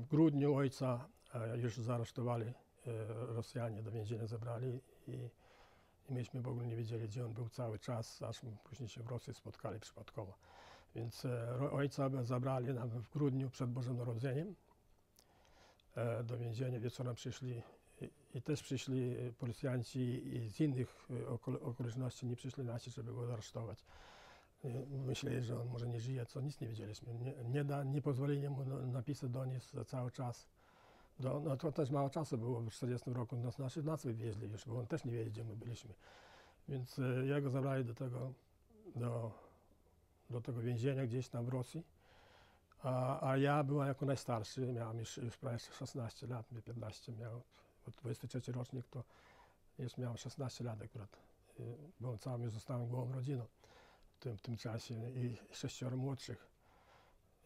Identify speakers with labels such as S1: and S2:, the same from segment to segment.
S1: w grudniu ojca już zaresztowali e, Rosjanie, do więzienia zabrali i, i myśmy w ogóle nie wiedzieli, gdzie on był cały czas, aż później się w Rosji spotkali przypadkowo. Więc e, ojca zabrali nam w grudniu przed Bożym Narodzeniem e, do więzienia. Wieczorem przyszli i, i też przyszli policjanci i z innych okol- okoliczności nie przyszli nasi, żeby go aresztować. Myśleli, że on może nie żyje, co nic nie wiedzieliśmy. Nie, nie, da, nie pozwolili mu na- napisać do nich cały czas. Do, no to też mało czasu było, w 40 roku nas, nas, nas wywieźli już, bo on też nie wiedział, gdzie my byliśmy. Więc e, ja go zabrali do tego, do, do tego więzienia gdzieś tam w Rosji. A, a ja byłem jako najstarszy, miałem już, już prawie 16 lat, mnie 15 miał, bo 23 rocznik to już miałem 16 lat akurat. Y, Byłem całym, już zostałem głową rodziną tym, w tym czasie i sześcioro młodszych.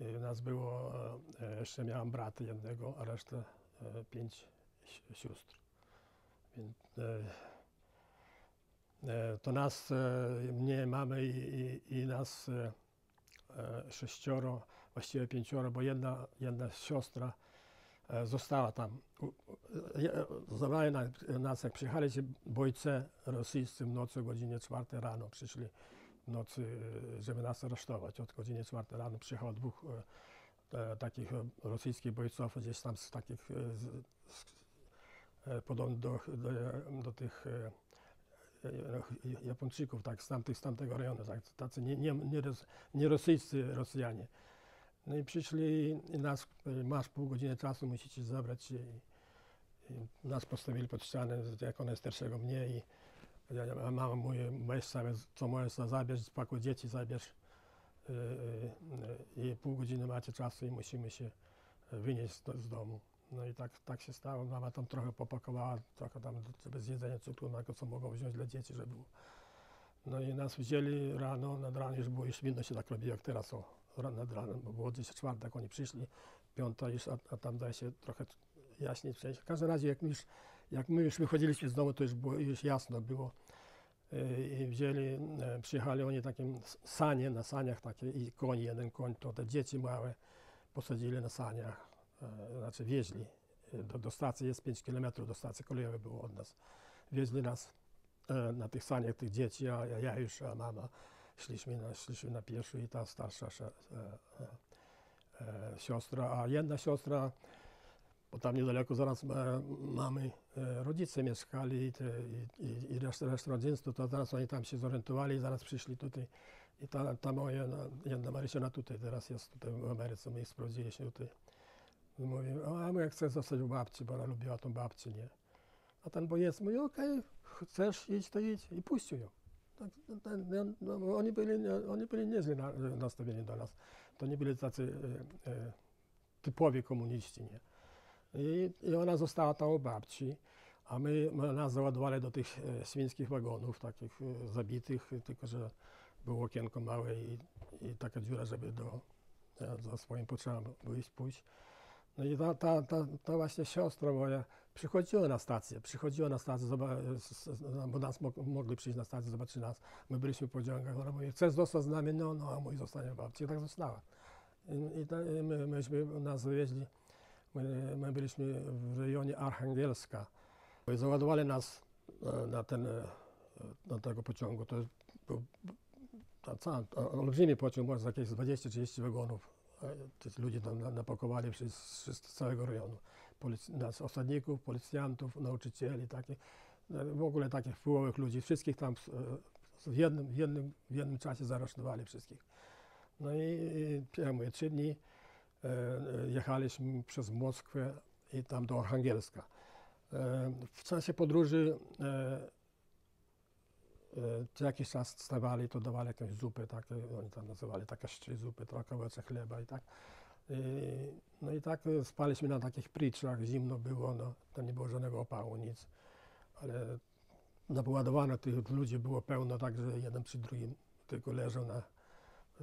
S1: I nas było, e, jeszcze miałem brata jednego, a resztę e, pięć si- sióstr. Więc e, to nas, mnie, mamy i, i, i nas sześcioro, właściwie pięcioro, bo jedna, jedna siostra została tam. Zabrali na- nas, jak przyjechali ci bojce rosyjscy w nocy o godzinie 4 rano, przyszli nocy, e, żeby nas aresztować. Od godziny 4 rano przyjechało dwóch e, e, takich e, rosyjskich bojców, gdzieś tam z takich, z, z, podobnych do, do, do tych Japończyków, tak, z, tamtych, z tamtego rejonu, tak, tacy nie, nie, nie, nie rosyjscy Rosjanie. No i przyszli i nas, masz pół godziny czasu, musicie zabrać i, i nas postawili pod ścianę, jako najstarszego mnie i ja, ja, mama mówi, weź sobie, co możesz zabierz, spakuj dzieci, zabierz e, e, i pół godziny macie czasu i musimy się wynieść z, domu. No i tak, tak się stało. Mama tam trochę popakowała, trochę tam żeby z jedzenia cukru, na co mogą wziąć dla dzieci, żeby było. No i nas wzięli rano, nad ranem już było, już widno się tak robiło jak teraz, o, nad ranem, bo było gdzieś czwartek, oni przyszli, piąta już, a, a tam daje się trochę jaśniej przejść. W każdym razie jak my już, jak my już wychodziliśmy z domu, to już było, już jasno było. I wzięli, e, przyjechali oni takim sanie, na saniach takie i koń, jeden koń, to te dzieci małe posadzili na saniach, e, znaczy wieźli. E, Do, do stacji jest 5 km, do stacji kolejowej było od nas. Wieźli nas na tych saniach tych dzieci, a ja, już, a mama szliśmy na, szliśmy na i ta starsza siostra, a jedna siostra, bo tam niedaleko zaraz mamy e, rodzice mieszkali i, i, i, reszta, reszta to zaraz oni tam się zorientowali i zaraz przyszli tutaj. I ta, ta moja jedna Marysiana tutaj teraz jest tutaj w Ameryce, my ich sprawdziliśmy tutaj. Mówi, a jak chcę zostać u babci, bo ona lubiła tą babcię, nie? A ten bojec mówi, okej, chcesz iść, to idź i puścił ją. Tak, ten, no, no, oni, byli, oni byli nieźle na, nastawieni do nas. To nie byli tacy e, e, typowi komuniści, nie? I, I ona została tam u babci, a my, nas załadowali do tych e, świńskich wagonów, takich e, zabitych, tylko że było okienko małe i, i taka dziura, żeby do, e, za swoim potrzebom wyjść, pójść. No i ta, ta, ta, ta właśnie siostra moja przychodziła na stację, przychodziła na stację, s- bo nas mo- mogli przyjść na stację, zobaczyć nas. My byliśmy w pociągach, ona mówi, chcesz zostać z nami? No, no, a mój zostanie w babci. I tak została. I, i ta, i my, myśmy nas wywieźli, my, my byliśmy w rejonie Archangelska. I załadowali nas e, na ten, e, do tego pociągu. To był to olbrzymi pociąg, może jakieś 20-30 wagonów. E, Ci ludzie tam na- napakowali z całego rejonu. Polic, nas, osadników, policjantów, nauczycieli, takich, e, w ogóle takich wpływowych ludzi. Wszystkich tam e, w jednym, w jednym, w jednym czasie zaresztowali wszystkich. No i, i ja mówię, trzy dni e, e, jechaliśmy przez Moskwę i tam do Archangelska. E, W czasie podróży e, e, co jakiś czas stawali, to dawali jakąś zupę, takie, oni tam nazywali takie zupy, trochę owoce chleba i tak. I, no i tak e, spaliśmy na takich pryczach, zimno było, no, to nie było żadnego opału, nic. Ale napoładowane tych ludzi było pełno, tak że jeden przy drugim tylko leżał na,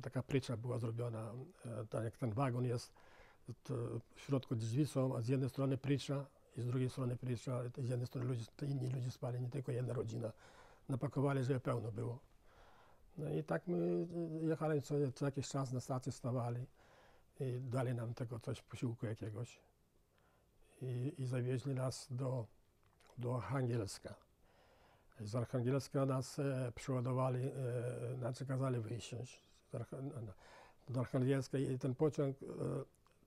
S1: taka prycza była zrobiona, e, tak jak ten wagon jest, w środku drzwi są, a z jednej strony prycza i z drugiej strony prycza, z jednej strony ludzie, inni ludzie spali, nie tylko jedna rodzina. Napakowali, żeby pełno było. No i tak my e, jechali co, co jakiś czas na stację, stawali i dali nam tego coś, posiłku jakiegoś. i, i zawieźli nas do, do Archangielska. Z Archangielska nas e, przeładowali, e, znaczy kazali wysiąść do Archangielska i ten pociąg, e,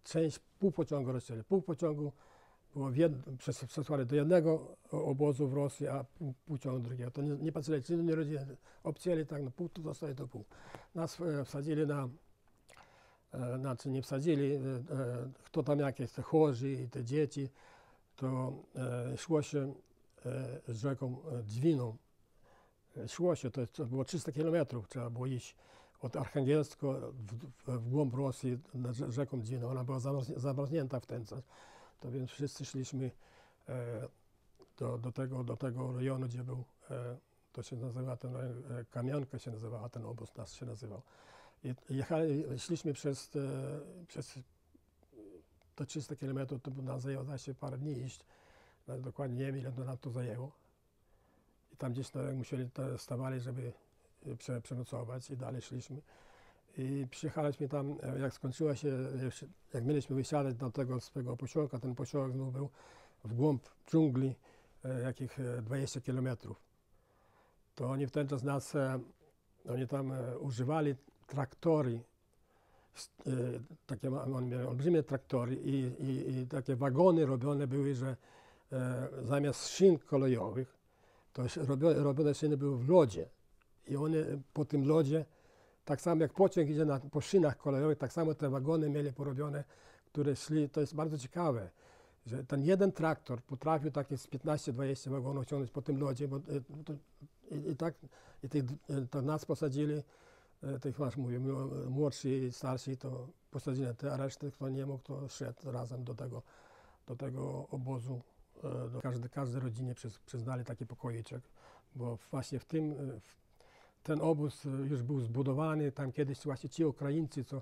S1: część pół pociągu rozcięli. Pół pociągu było w jed, przes- przesłali do jednego obozu w Rosji, a pół, pół ciągu do drugiego. To nie, nie patrzyli, czy nie rodziny. Obcięli tak na pół, to zostaje to pół. Nas e, wsadzili na, e, znaczy nie wsadzili, kto tam jakieś te chorzy i te dzieci, to szło się e, rzeką Dwiną. Szło się, to, to było 300 kilometrów, trzeba było iść od Archangielska w, w, głąb Rosji nad rze- rzeką Dwiną. Ona była zamarznięta w ten czas. To więc wszyscy szliśmy e, do, do, tego, do tego rejonu, gdzie był, e, to się nazywa ten e, Kamionka się nazywała, ten obóz nas się nazywał. I jechali, szliśmy przez, przez te 300 kilometrów, to nam zajęło się parę dni iść. Dokładnie nie wiem, ile to nam to zajęło. I tam gdzieś no, musieli, to stawali, żeby prze, przenocować i dalej szliśmy. I przyjechaliśmy tam, e, jak skończyła się, jak- mieliśmy wysiadać do tego swego posiłka, ten posiłek znów był w głąb dżungli, e, jakich e, 20 kilometrów. To oni w ten czas nas, e, oni tam e, używali traktory, e, takie, oni mieli olbrzymie traktory i, i, i takie wagony robione były, że e, zamiast szyn kolejowych, to sz- robio- robione szyny były w lodzie. I one po tym lodzie, tak samo jak pociąg idzie na, po szynach kolejowych, tak samo te wagony mieli porobione, które szli, to jest bardzo ciekawe, że ten jeden traktor potrafił takie z 15-20 wagonów ciągnąć po tym lodzie, bo, e, i, i tak i tych, e, to nas posadzili, e, tych masz mówię, mło- młodsi i starsi, to posadzili na te, a resztę, kto nie mógł, to szedł razem do tego, do tego obozu. E, Do każdej, każdej rodzinie przyz, przyznali taki pokoiczek, bo właśnie w tym, e, w, ten obóz e, już był zbudowany, tam kiedyś właśnie ci Ukraińcy, co e,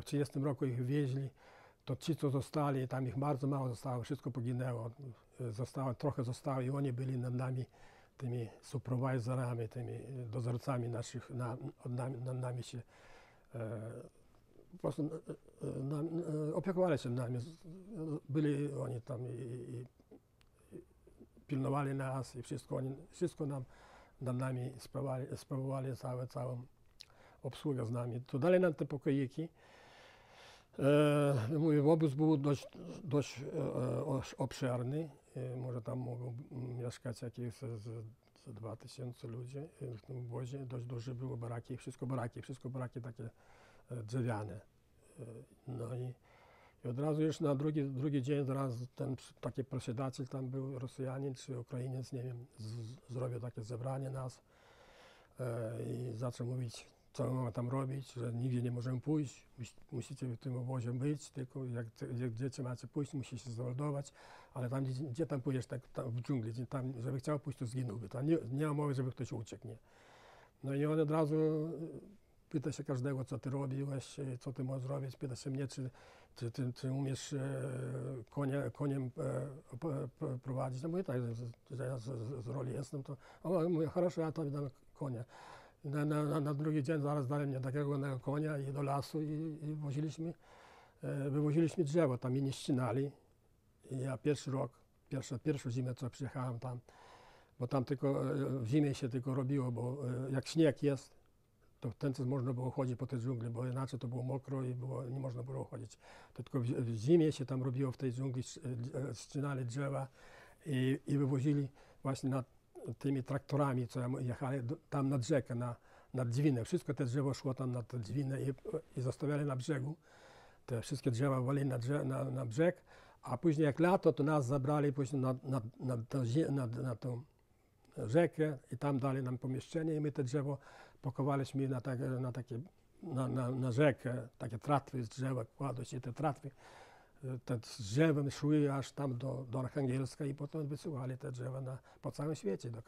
S1: w 1930 roku ich wieźli, to ci, co zostali, tam ich bardzo mało zostało, wszystko poginęło, E, zostało, trochę zostało i oni byli nad nami tymi supervisorami, tymi dozorcami naszych, na, od nami, nad nami się e, po prostu nam, e, opiekowali się nami. Byli oni tam i, i, i pilnowali nas i wszystko, oni, wszystko nam nad nami sprawowali, sprawowali całe, całą obsługę z nami. To dali nam te pokoiki. E, mówię, obóz był dość, dość e, obszerny. E, może tam mogą mieszkać jakieś z, z 2000 ludzi e, w tym obozie. Dość duże były baraki, wszystko baraki, wszystko baraki takie e, drzewiane. E, No i, i od razu już na drugi, drugi dzień zaraz ten taki posiadaciel tam był Rosjanin czy Ukrainiec, nie wiem, z, zrobił takie zebranie nas e, i zaczął mówić, co my mamy tam robić, że nigdzie nie możemy pójść, mus- musicie w tym obozie być, tylko jak, cię macie pójść, musicie się zameldować, ale tam, gdzie, gdzie tam pójdziesz, tak, tam w dżungli, tam, żeby chciał pójść, to zginąłby. Tam nie, nie ma mowy, żeby ktoś uciekł, nie. No i on od razu pyta się każdego, co ty robiłeś, e, co ty możesz zrobić, pyta się mnie, czy, czy ty, ty umiesz e, konie, koniem e, p- p- prowadzić. No mówię tak, że, że ja z, z, z roli jestem, to o, mówię, хорошо, ja tobie dam konia. I Na, na, na, na drugi dzień zaraz dali mnie takiego jednego konia i do lasu i, i woziliśmy, e, wywoziliśmy drzewo, tam i nie ścinali. I ja pierwszy rok, pierwsza, pierwszą zimę, co przyjechałem tam, bo tam tylko e, w zimie się tylko robiło, bo e, jak śnieg jest, to w ten czas można było chodzić po tej dżungli, bo inaczej to było mokro i było, nie można było chodzić. To tylko w, w zimie się tam robiło w tej dżungli, sz- e, ścinali drzewa i, i wywozili właśnie nad tymi traktorami, co jechali tam nad rzekę, na, nad Dwinę. Wszystko te drzewo szło tam nad tę Dwinę i, i zostawiali na brzegu. Te wszystkie drzewa walili na, drze, na, na brzeg, a później jak lato, to nas zabrali później nad, nad, tą zie- nad, nad tą rzekę i tam dali nam pomieszczenie i my te drzewo pakowaliśmy na, takie, na, takie, na, na, na rzekę, takie tratwy z drzewa, kładły się te tratwy. Te z drzewem szły aż tam do, do Archangielska i potem wysyłali te drzewa na, po całym świecie, do